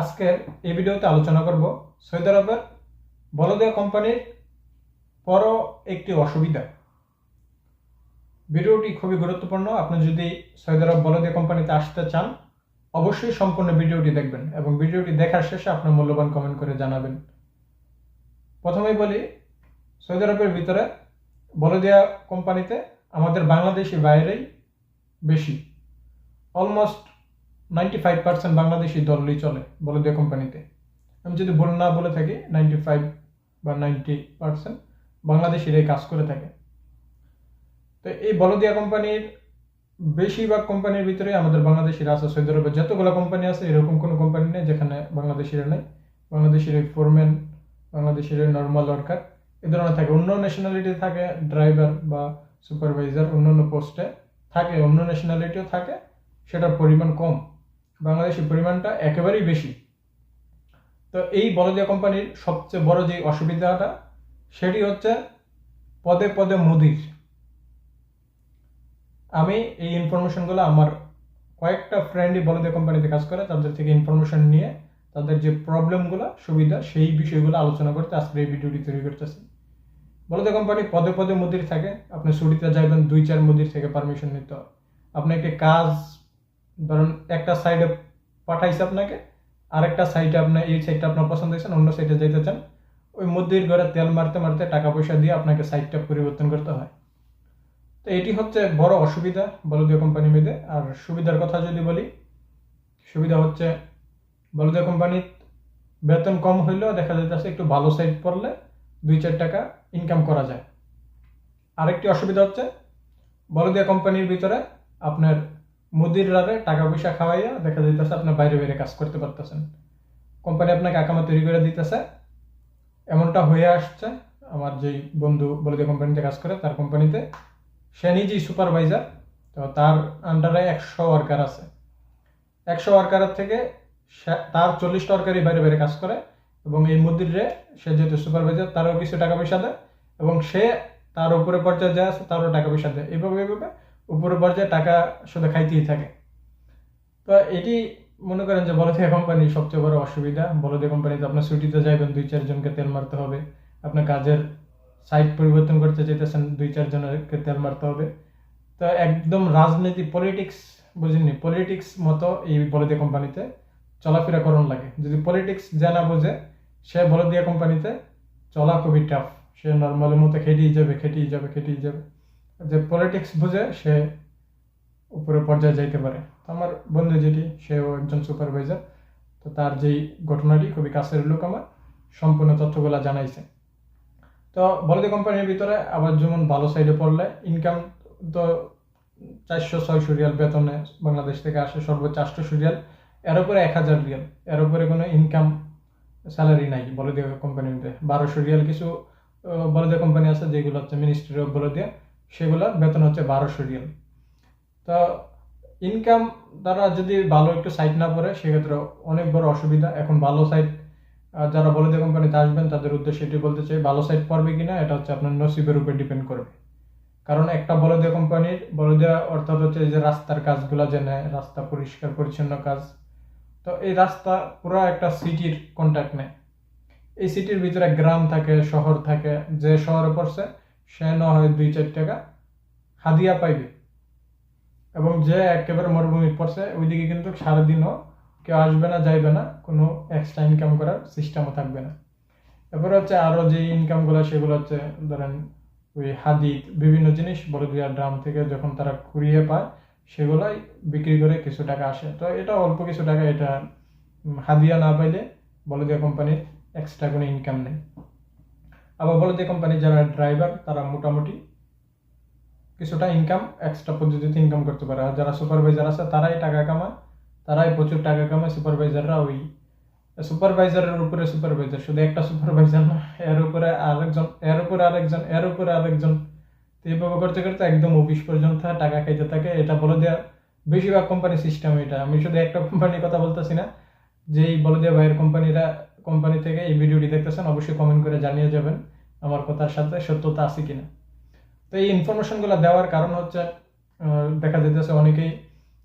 আজকের এই ভিডিওতে আলোচনা করব সৌদি আরবের বলদিয়া কোম্পানির বড় একটি অসুবিধা। ভিডিওটি খুবই গুরুত্বপূর্ণ। আপনি যদি সৌদি আরব বলদিয়া কোম্পানিতে আসতে চান, অবশ্যই সম্পূর্ণ ভিডিওটি দেখবেন এবং ভিডিওটি দেখার শেষে আপনার মূল্যবান কমেন্ট করে জানাবেন। প্রথমেই বলি সৌদি আরবের ভিতরে বলদিয়া কোম্পানিতে আমাদের বাংলাদেশি বাইরেই বেশি। Almost ninety five percent Bangladeshi দলই চলে বলদিয়া কোম্পানিতে। আমি যদি ভুল না বলে থাকি নাইনটি ফাইভ বা নাইনটি পার্সেন্ট বাংলাদেশিরাই কাজ করে থাকে। তো এই বলদিয়া কোম্পানির বেশিরভাগ কোম্পানির ভিতরে আমাদের বাংলাদেশিরা আছে। সৌদি আরবে যতগুলো কোম্পানি আছে, এরকম কোনো কোম্পানি নেই যেখানে বাংলাদেশিরা নেই। বাংলাদেশের ফোরম্যান বাংলাদেশের নর্মাল ওয়ার্কার এ ধরনের থাকে। অন্য ন্যাশনালিটি থাকে ড্রাইভার বা সুপারভাইজার অন্য অন্য পোস্টে থাকে, অন্য ন্যাশনালিটিও থাকে। সেটার পরিমাণ কম। বাংলাদেশের পরিমাণটা একেবারেই বেশি। তো এই বলদিয়া কোম্পানির সবচেয়ে বড় যে অসুবিধাটা, সেটি হচ্ছে পদে পদে মুদির। আমি এই ইনফরমেশনগুলো আমার কয়েকটা ফ্রেন্ডই বলদিয়া কোম্পানিতে কাজ করে, তাদের থেকে ইনফরমেশন নিয়ে তাদের যে প্রবলেমগুলো সুবিধা, সেই বিষয়গুলো আলোচনা করতে আজকে এই ভিডিওটি তৈরি করতেছি। বলদিয়া কোম্পানি পদে পদে মুদির থাকে, আপনি ছুটিতে যাইবেন দুই চার মুদির থেকে পারমিশন নিতে আপনি একটি কাজ ধরুন একটা সাইডে পাঠাইছে আপনাকে, আরেকটা সাইডে আপনার এই সাইডটা আপনার পছন্দ হয়েছেন অন্য সাইডে যেতে চান, ওই মুদির ঘরে তেল মারতে মারতে টাকা পয়সা দিয়ে আপনাকে সাইডটা পরিবর্তন করতে হয়। তো এটি হচ্ছে বড় অসুবিধা বলদীয় কোম্পানি মেয়েদের আর সুবিধার কথা যদি বলি, সুবিধা হচ্ছে বলদীয় কোম্পানির বেতন কম হইলেও দেখা যাইতেছে একটু ভালো সাইড পড়লে দুই চার টাকা ইনকাম করা যায়। আরেকটি অসুবিধা হচ্ছে বলদিয়া কোম্পানির ভিতরে আপনার মুদির রাতে টাকা পয়সা খাওয়াইয়া দেখা যাইতেছে আপনার বাইরে বাইরে কাজ করতে পারতেছেন। কোম্পানি আপনাকে আকামা তৈরি করে দিতেছে। এমনটা হয়ে আসছে। আমার যেই বন্ধু বলদিয়া কোম্পানিতে কাজ করে, তার কোম্পানিতে সে নিজেই সুপারভাইজার তো তার আন্ডারে একশো ওয়ার্কার আছে। একশো ওয়ার্কারের থেকে তার চল্লিশটা ওয়ার্কারই বাইরে বাইরে কাজ করে এবং এই মুদিরে সে যেহেতু সুপারভাইজার তারও কিছু টাকা পয়সা দেয় এবং সে তার উপরে পর্যায়ে যা আছে, তারও টাকা পয়সা দেয়। এইভাবে এইভাবে উপরে পর্যায়ে টাকা শুধু খাইতেই থাকে। তো এটি মনে করেন যে বলদিয়া কোম্পানির সবচেয়ে বড় অসুবিধা। বলদিয়া কোম্পানিতে আপনার ছুটিতে যাইবেন, দুই চারজনকে তেল মারতে হবে। আপনার কাজের সাইট পরিবর্তন করতে চাইতেছেন, দুই চারজনকে তেল মারতে হবে। তো একদম রাজনীতি পলিটিক্স বুঝিনি পলিটিক্স মতো এই বলদিয়া কোম্পানিতে চলাফেরা করণ লাগে। যদি পলিটিক্স জানা বোঝে, সে বলদিয়া কোম্পানিতে চলা খুবই টাফ সে নর্মালের মতো খেটেই যাবে খেটেই যাবে খেটেই যাবে। যে পলিটিক্স বুঝে সে উপরে পর্যায়ে যাইতে পারে। তো আমার বন্ধু যেটি, সেও একজন সুপারভাইজার তো তার যেই ঘটনাটি খুবই কাছের লোক আমার, সম্পূর্ণ তথ্যগুলা জানাইছে। তো বলদি কোম্পানির ভিতরে আবার যেমন ভালো সাইডে পড়লে ইনকাম তো চারশো ছয়শো রিয়াল বেতনে বাংলাদেশ থেকে আসে সর্বোচ্চ আটশো রিয়াল। এর উপরে এক হাজার রিয়াল। এর উপরে কোনো ইনকাম স্যালারি নাই বলদিয়া কোম্পানিতে। বারোশো রিয়াল কিছু বলদিয়া কোম্পানি আছে যেগুলো হচ্ছে মিনিস্ট্রি অফ বলদিয়া সেগুলোর বেতন হচ্ছে বারোশো রিয়াল। তো ইনকাম তারা যদি ভালো একটু সাইট না পড়ে, সেক্ষেত্রে অনেক বড় অসুবিধা। এখন ভালো সাইট যারা বলদিয়া কোম্পানিতে আসবেন, তাদের উদ্দেশ্যে এটি বলতে চাই, ভালো সাইট পড়বে কিনা, এটা হচ্ছে আপনার নসিবের উপর ডিপেন্ড করবে কারণ একটা বলদিয়া কোম্পানির বলদিয়া অর্থাৎ হচ্ছে যে রাস্তার কাজগুলো যে নেয় রাস্তা পরিষ্কার, পরিচ্ছন্ন কাজ, তো এই রাস্তা পুরো একটা সিটির কন্ট্যাক্ট নেয়। এই সিটির ভিতরে গ্রাম থাকে, শহর থাকে, যে শহরে পড়ছে সে না হয় দুই, চার টাকা হাদিয়া পাইবে। এবং যে একেবারে মরুভূমি পড়ছে, ওইদিকে কিন্তু সারাদিনও কেউ আসবে না, যাইবে না, কোনো এক্সট্রা ইনকাম করার সিস্টেমও থাকবে না। এরপরে হচ্ছে আরও যে ইনকামগুলো সেগুলো হচ্ছে ধরেন ওই হাদিদ, বিভিন্ন জিনিস বড় দুইয়া ড্রাম থেকে যখন তারা কুড়িয়ে পায়, সেগুলাই বিক্রি করে কিছু টাকা আসে। তো এটা অল্প কিছু টাকা, এটা হাদিয়া না পাইলে বলদিয়া কোম্পানির এক্সট্রা কোনো ইনকাম নেই। আবার বলদিয়া কোম্পানির যারা ড্রাইভার তারা মোটামুটি কিছুটা ইনকাম এক্সট্রা পদ্ধতিতে ইনকাম করতে পারে। আর যারা সুপারভাইজার আছে, তারাই টাকা কামায়, তারাই প্রচুর টাকা কামায় সুপারভাইজাররা ওই সুপারভাইজারের উপরে সুপারভাইজার শুধু একটা সুপারভাইজার না, এর উপরে আরেকজন, এর উপরে আরেকজন, এর উপরে আরেকজন। তো এইভাবে করতে করতে একদম অফিস পর্যন্ত টাকা খাইতে থাকে। এটা বলে দেওয়া বেশিরভাগ কোম্পানির সিস্টেম এটা। আমি শুধু একটা কোম্পানির কথা বলতেছি না, যেই বলে দেওয়া ভাইয়ের কোম্পানিরা কোম্পানি থেকে এই ভিডিওটি দেখতেছেন, অবশ্যই কমেন্ট করে জানিয়ে যাবেন আমার কথার সাথে সত্যতা আছে কিনা। তো এই ইনফরমেশনগুলো দেওয়ার কারণ হচ্ছে দেখা যেতেছে অনেকেই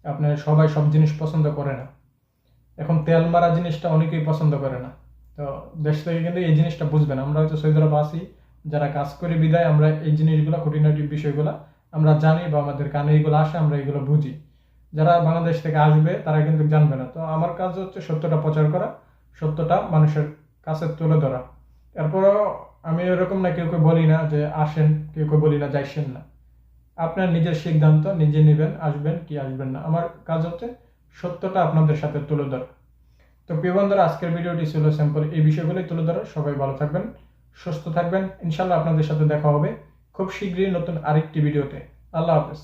আপনার সবাই সব জিনিস পছন্দ করে না। এখন তেল মারা জিনিসটা অনেকেই পছন্দ করে না। তো দেশ থেকে কিন্তু এই জিনিসটা বুঝবেন। আমরা হয়তো সৌদি আরব আছি, যারা কাজ করে বিদায়, আমরা এই জিনিসগুলো, খুঁটিনাটি বিষয়গুলো আমরা জানি বা আমাদের কানে এইগুলো আসে, আমরা এগুলো বুঝি। যারা বাংলাদেশ থেকে আসবে, তারা কিন্তু জানবে না। তো আমার কাজ হচ্ছে সত্যটা প্রচার করা সত্যটা মানুষের কাছে তুলে ধরা। এরপরও আমি এরকম না, কেউ কেউ বলি না যে আসেন, কেউ কেউ বলি না যাইছেন না। আপনার নিজের সিদ্ধান্ত, নিজে নেবেন, আসবেন কি আসবেন না। আমার কাজ হচ্ছে সত্যটা আপনাদের সাথে তুলে ধরা। তো প্রিয় বন্ধুরা, আজকের ভিডিওটি ছিল স্যাম্পল এই বিষয়গুলোই তুলে ধরা। সবাই ভালো থাকবেন, সুস্থ থাকবেন। ইনশাল্লাহ আপনাদের সাথে দেখা হবে খুব শীঘ্রই নতুন আরেকটি ভিডিওতে। আল্লাহ হাফেজ।